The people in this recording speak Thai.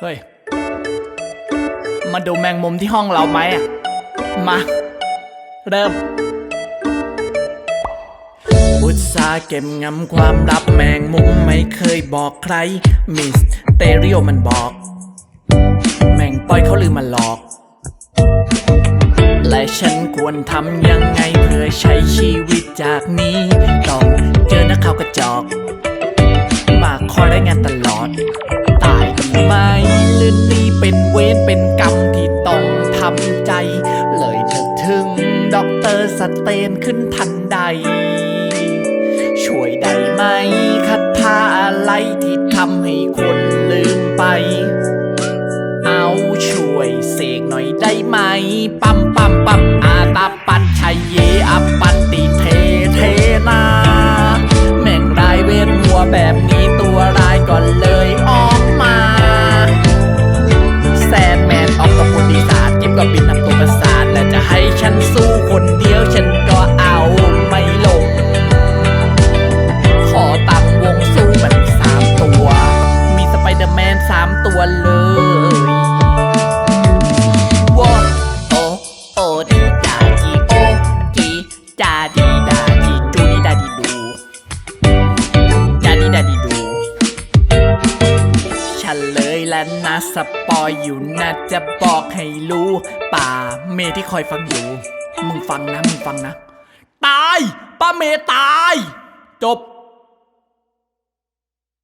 เฮ้ย มาดูแมงมุมที่ห้องเราไหมอะมา เริ่ม อุตสาห์เก็บงำความลับแมงมุมไม่เคยบอกใคร มิสเตอริโอมันบอก แมงปล่อยเขาลืมมาหลอก และฉันควรทำยังไงเพื่อใช้ชีวิตจากนี้ ต้องเจอนักข่าวกระจอก มาคอยได้งานตลอด นเป็นกรรมที่ต้องทำใจ เลยนึกถึงด็อกเตอร์สเตนขึ้นทันใด ช่วยได้ไหมคาถาอะไรที่ทำให้คนลืมไป เอาช่วยเสกหน่อยได้ไหม ปั๊มปั๊มปั๊มอาตาปัดชัยเยอปัตติเทเทนา แม่งรายเวทหัวแบบนี้ตัวร้ายก่อนเลย ตัวเลยว้าโอโอดีดาจีโอจีจาดีดาจีจูดีดาดีดูจาดีดาดีดูฉันเลยและนะสปอยอยู่นะจะบอกให้รู้ป่าเมที่คอยฟังอยู่ มึงฟังนะ มึงฟังนะ ตายป้าเมตาย จบ